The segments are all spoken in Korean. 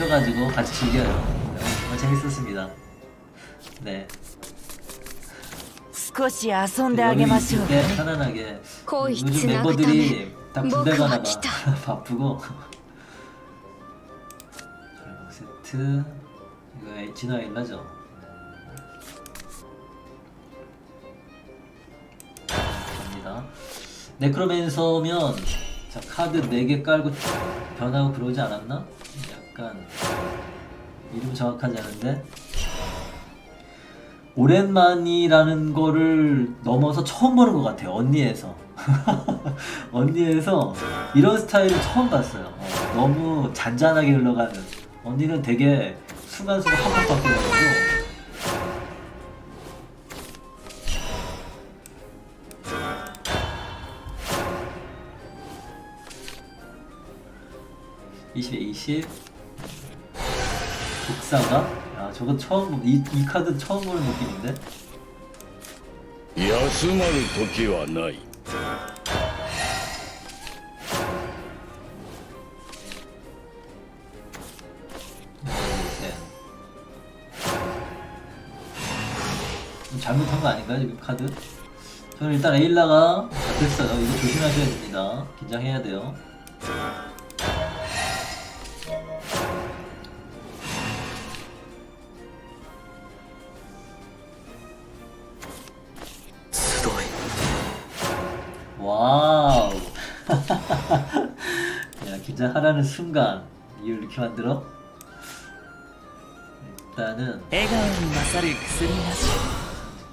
오셔가지고 같이 즐겨요. 네, 정말 재밌었습니다. 네. 少し遊んであげましょう 여기 있을 때 편안하게. 거의 요즘 지나가다네. 멤버들이 다 군대 먹고 가나봐 왔다. 바쁘고. 절벽 세트. 이거 진화 일라죠. 갑니다. 네크로맨서면 자 카드 4개 깔고 변하고 그러지 않았나? 약간 이름 정확하지 않은데? 오랜만이라는 거를 넘어서 처음 보는 것 같아요 언니에서. 언니에서 이런 스타일을 처음 봤어요. 어, 너무 잔잔하게 흘러가는. 언니는 되게 순간순간 한번 바뀌어가지고. (20에 20) 독사가 야 저거 처음 보- 이, 이 카드 처음 보는 느낌인데 休まる時はない 네. 좀 잘못한 거 아닌가요 지금 카드? 저는 일단 에일라가 잡혔어요 이거 조심하셔야 됩니다 긴장해야 돼요 하라는 순간 이걸 이렇게 만들어? 일단은 笑顔に勝る薬なし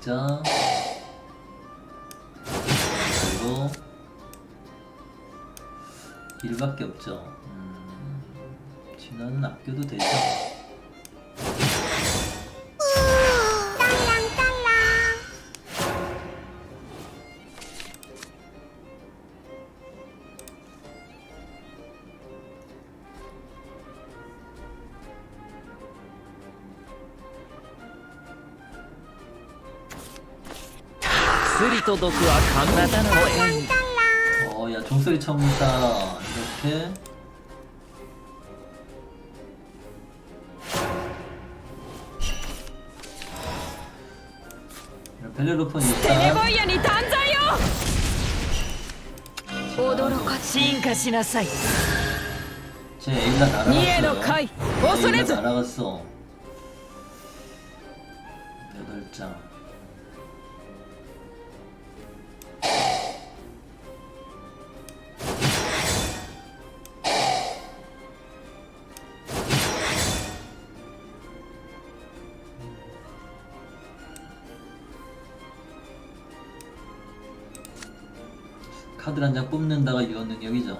자 그리고 일밖에 없죠 음, 진화는 아껴도 되죠 薬と毒は神型の親に 어, 야, 종소리 천사 이렇게 벨레로폰 テネ 일단 ボイヤに断罪を驚かし進化しなさい 제 에일라 二への 날아갔어요 回恐れ 에일라 ず 날아갔어 8장 카드 한 장 뽑는다가 이런 능력이죠.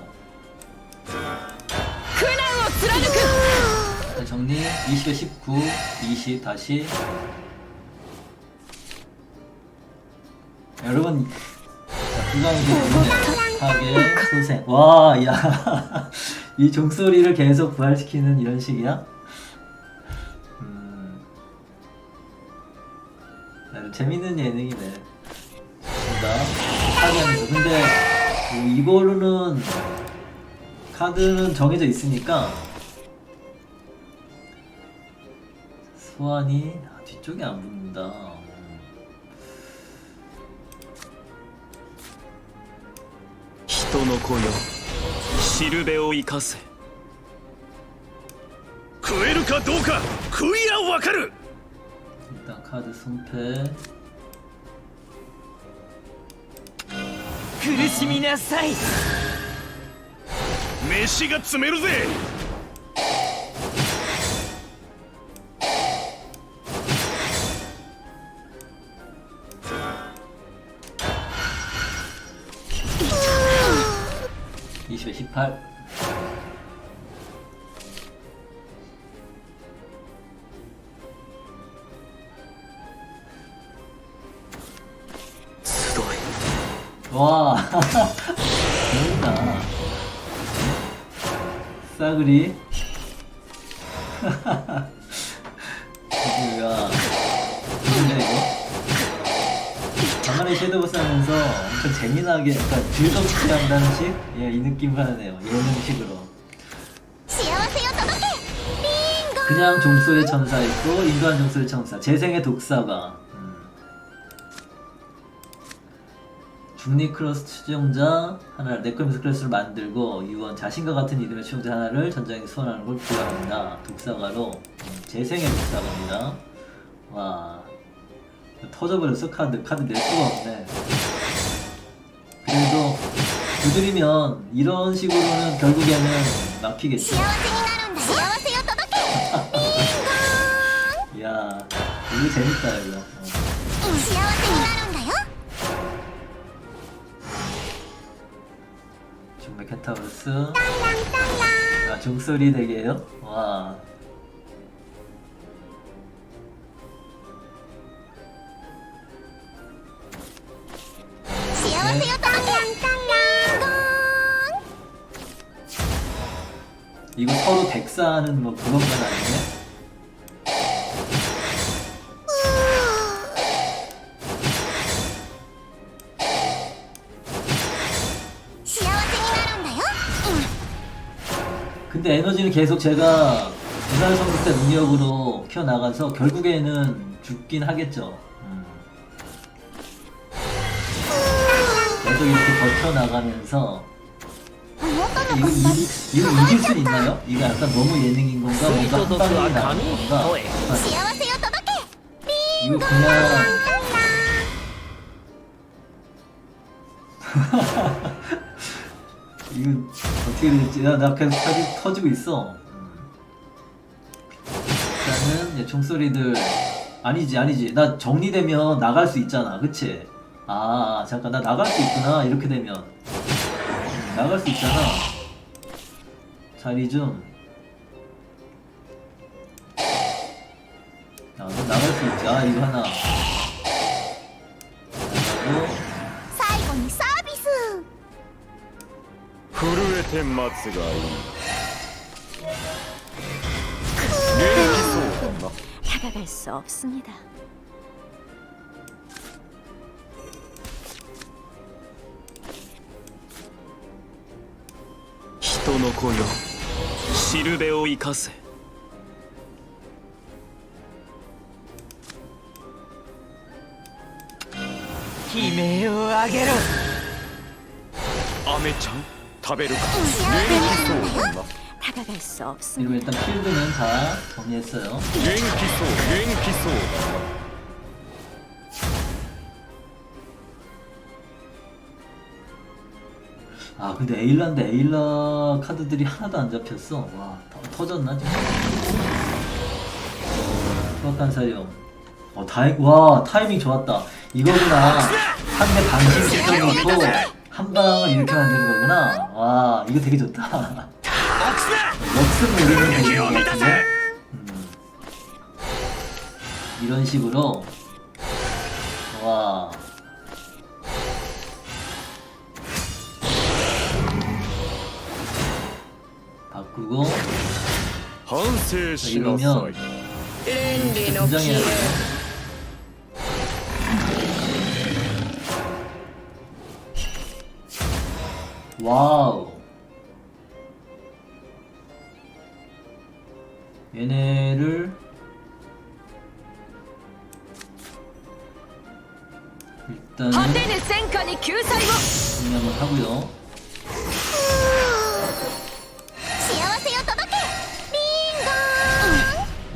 그- 자, 정리. 20에 19, 20 다시. 여러분. 부강하게 소생. 와야이 종소리를 계속 부활시키는 이런 식이야? 음, 재밌는 예능이네. 좋습니다 파괴하면서 근데 뭐 이걸로는 카드는 정해져 있으니까 소환이 아, 뒤쪽이 안 붙는다. 음. 人の子よしるべを生かせ食えるかどうか食いやわかる 일단 카드 손패. 苦しみなさい。飯が詰めるぜ。20 싸그리. 이거야 누구야 이거 간만에 섀도우 싸면서 엄청 재미나게 약간 즐겁게 한다는 식? 예, 이 느낌을 하네요. 예능식으로. 그냥 종소의 천사 있고 인간 종소의 천사. 재생의 독사가. 북리크로스 추종자 하나를 네크로미스 클래스를 만들고 유언 자신과 같은 이름의 추종자 하나를 전장에 소환하는 걸 부여합니다. 독사가로 음, 재생의 독사가입니다. 와 터져버렸어 카드 카드 낼 수가 없네. 그래도 두드리면 이런 식으로는 결국에는 막히겠죠. 이야 이거 재밌다 이거. 어. 메카타우루스 아 종소리 되게요? 와 네. 이거 서로 백사하는 뭐 그런 건 아니네? 근데 에너지는 계속 제가 부산 선수 때 능력으로 키워나가서 결국에는 죽긴 하겠죠. 음. 계속 이렇게 버텨나가면서 이거, 이, 이거 이길 수 있나요? 이거 약간 너무 예능인 건가? 뭔가 한 방에 나는 건가? 이거 그냥 이거 어떻게 될지 나, 나 계속 터지, 터지고 있어. 음. 일단은 얘 총소리들 아니지 아니지. 나 정리되면 나갈 수 있잖아. 그치? 아 잠깐 나 나갈 수 있구나. 이렇게 되면. 음, 나갈 수 있잖아. 자리 좀 아, 너 나갈 수 있지. 아 이거 하나. 나가고 震えて待つがいい元気そうだな 다가갈 수 없습니다. 人の子よしるべを生かせ悲鳴を上げろアメちゃん 다베르가 유행기소 다가갈 수 없음. 그리고 일단 필드는 다 정리했어요. 유행기소 유행기소 아 근데 에일라인데 에일라 카드들이 하나도 안 잡혔어. 와 터, 터졌나 지금? 어, 수박한 사령. 어 다행. 와 타이밍 좋았다. 이거구나. 한대 방심 네, 시켜놓고 네, 네, 한 방을 이렇게 만드는 거구나. 와, 이거 되게 좋다. 역습 노리는 되는 것 같은데? 음. 이런 식으로. 와. 바꾸고. 이러면. 음, 굉장히 와우. 얘네를 일단은 果てぬ戦火に救済を 정리 한번 하고요. 幸せを届けリンゴ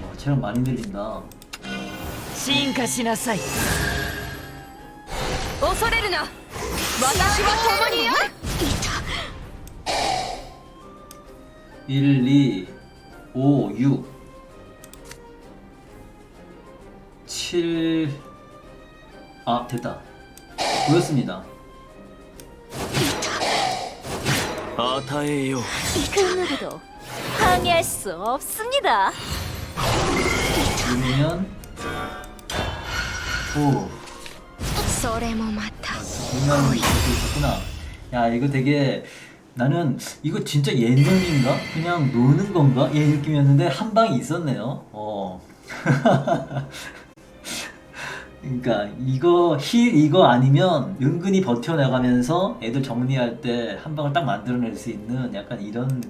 ーン 와, 체력 많이 늘린다. 進化しなさい恐れるな私は共にある 1, 2, 5, 6, 7. 아, 됐다. 보였습니다. 与えよう 누구도 항의할 수 없습니다. 누르면 오, それもまた 분명히 이렇게 있었구나. 야, 이거 되게 나는 이거 진짜 예능인가? 그냥 노는 건가? 얘 느낌이었는데 한 방이 있었네요. 어. 그러니까 이거 힐 이거 아니면 은근히 버텨나가면서 애들 정리할 때 한 방을 딱 만들어낼 수 있는 약간 이런